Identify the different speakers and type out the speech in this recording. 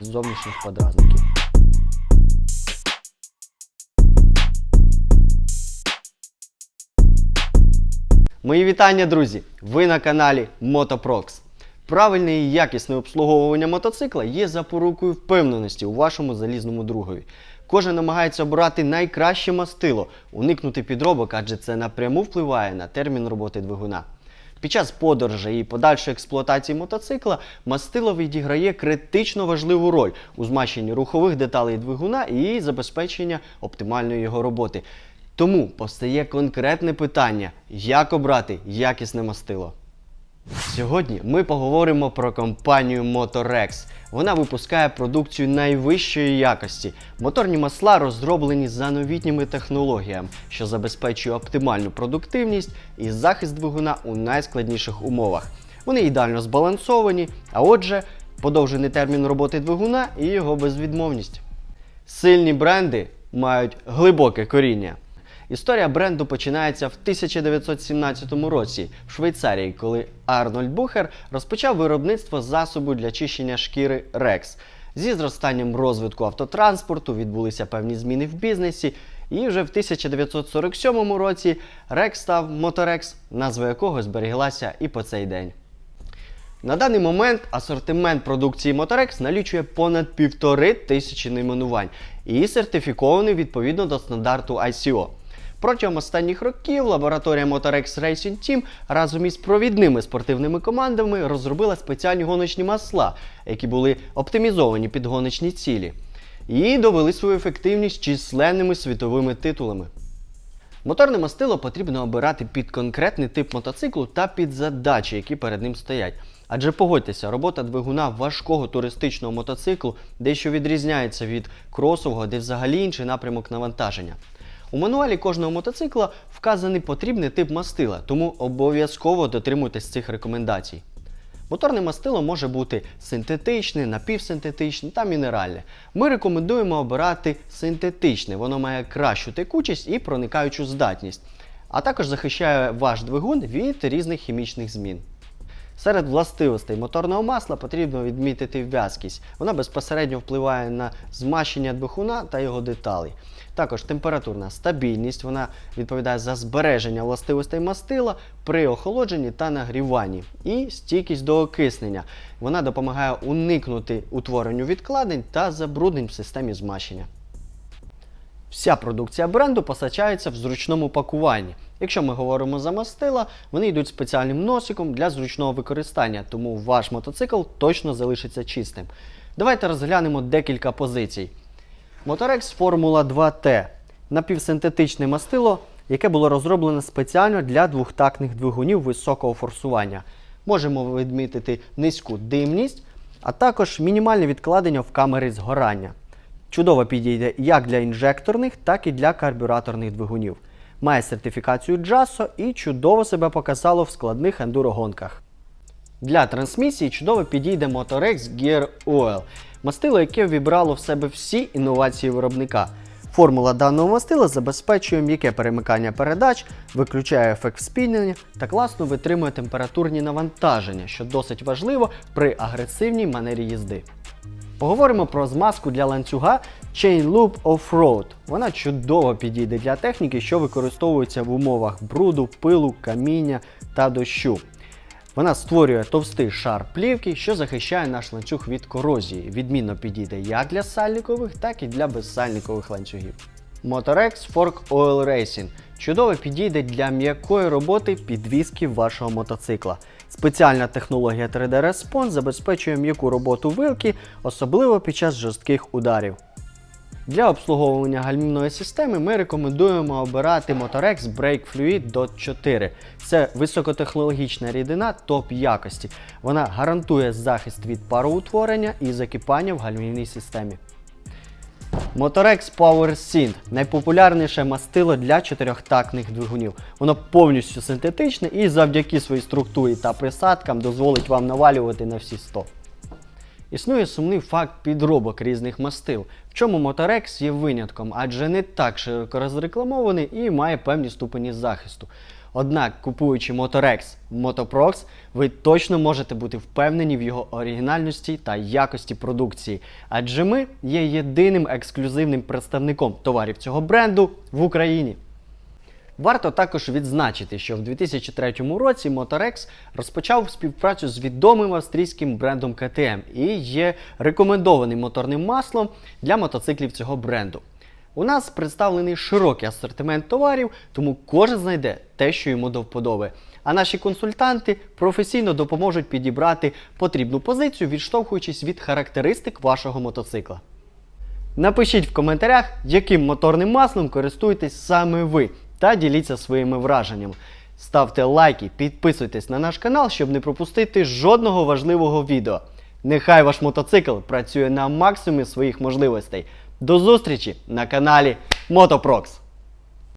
Speaker 1: зовнішніх подразників. Мої вітання, друзі! Ви на каналі Motoprox. Правильне і якісне обслуговування мотоцикла є запорукою впевненості у вашому залізному другові. Кожен намагається обрати найкраще мастило, уникнути підробок, адже це напряму впливає на термін роботи двигуна. Під час подорожей і подальшої експлуатації мотоцикла мастило відіграє критично важливу роль у змащенні рухових деталей двигуна і забезпечення оптимальної його роботи. Тому постає конкретне питання: як обрати якісне мастило? Сьогодні ми поговоримо про компанію Motorex. Вона випускає продукцію найвищої якості. Моторні масла розроблені за новітніми технологіями, що забезпечує оптимальну продуктивність і захист двигуна у найскладніших умовах. Вони ідеально збалансовані, а отже, подовжений термін роботи двигуна і його безвідмовність. Сильні бренди мають глибоке коріння. Історія бренду починається в 1917 році в Швейцарії, коли Арнольд Бухер розпочав виробництво засобу для чищення шкіри Rex. Зі зростанням розвитку автотранспорту відбулися певні зміни в бізнесі, і вже в 1947 році Rex став Motorex, назва якого зберіглася і по цей день. На даний момент асортимент продукції Motorex налічує понад півтори тисячі найменувань і сертифікований відповідно до стандарту ICO. Протягом останніх років лабораторія Motorex Racing Team разом із провідними спортивними командами розробила спеціальні гоночні масла, які були оптимізовані під гоночні цілі, і довели свою ефективність численними світовими титулами. Моторне мастило потрібно обирати під конкретний тип мотоциклу та під задачі, які перед ним стоять. Адже погодьтеся, робота двигуна важкого туристичного мотоциклу дещо відрізняється від кросового, де взагалі інший напрямок навантаження. У мануалі кожного мотоцикла вказаний потрібний тип мастила, тому обов'язково дотримуйтесь цих рекомендацій. Моторне мастило може бути синтетичне, напівсинтетичне та мінеральне. Ми рекомендуємо обирати синтетичне, воно має кращу текучість і проникаючу здатність, а також захищає ваш двигун від різних хімічних змін. Серед властивостей моторного масла потрібно відмітити в'язкість. Вона безпосередньо впливає на змащення двигуна та його деталей. Також температурна стабільність, вона відповідає за збереження властивостей мастила при охолодженні та нагріванні. І стійкість до окиснення. Вона допомагає уникнути утворенню відкладень та забруднень в системі змащення. Вся продукція бренду постачається в зручному пакуванні. Якщо ми говоримо за мастила, вони йдуть спеціальним носиком для зручного використання, тому ваш мотоцикл точно залишиться чистим. Давайте розглянемо декілька позицій. Motorex Formula 2T напівсинтетичне мастило, яке було розроблене спеціально для двохтактних двигунів високого форсування. Можемо відмітити низьку димність, а також мінімальне відкладення в камері згорання. Чудово підійде як для інжекторних, так і для карбюраторних двигунів. Має сертифікацію JASO і чудово себе показало в складних ендурогонках. Для трансмісії чудово підійде Motorex Gear Oil, мастило, яке вібрало в себе всі інновації виробника. Формула даного мастила забезпечує м'яке перемикання передач, виключає ефект спінення та класно витримує температурні навантаження, що досить важливо при агресивній манері їзди. Поговоримо про змазку для ланцюга Chain Loop Off-Road. Вона чудово підійде для техніки, що використовується в умовах бруду, пилу, каміння та дощу. Вона створює товстий шар плівки, що захищає наш ланцюг від корозії. Відмінно підійде як для сальникових, так і для безсальникових ланцюгів. Motorex Fork Oil Racing чудово підійде для м'якої роботи підвіски вашого мотоцикла. Спеціальна технологія 3D Response забезпечує м'яку роботу вилки, особливо під час жорстких ударів. Для обслуговування гальмівної системи ми рекомендуємо обирати Motorex Brake Fluid DOT 4. Це високотехнологічна рідина топ якості. Вона гарантує захист від пароутворення і закипання в гальмівній системі. Motorex Power Synth найпопулярніше мастило для чотирьохтактних двигунів. Воно повністю синтетичне і завдяки своїй структурі та присадкам дозволить вам навалювати на всі 100. Існує сумний факт підробок різних мастил, в чому Motorex є винятком, адже не так широко розрекламований і має певні ступені захисту. Однак, купуючи Motorex Motoprox, ви точно можете бути впевнені в його оригінальності та якості продукції, адже ми є єдиним ексклюзивним представником товарів цього бренду в Україні. Варто також відзначити, що в 2003 році Motorex розпочав співпрацю з відомим австрійським брендом KTM і є рекомендованим моторним маслом для мотоциклів цього бренду. У нас представлений широкий асортимент товарів, тому кожен знайде те, що йому до вподоби. А наші консультанти професійно допоможуть підібрати потрібну позицію, відштовхуючись від характеристик вашого мотоцикла. Напишіть в коментарях, яким моторним маслом користуєтесь саме ви, та діліться своїми враженнями. Ставте лайки, підписуйтесь на наш канал, щоб не пропустити жодного важливого відео. Нехай ваш мотоцикл працює на максимумі своїх можливостей. До зустрічі на каналі Мотопрокс!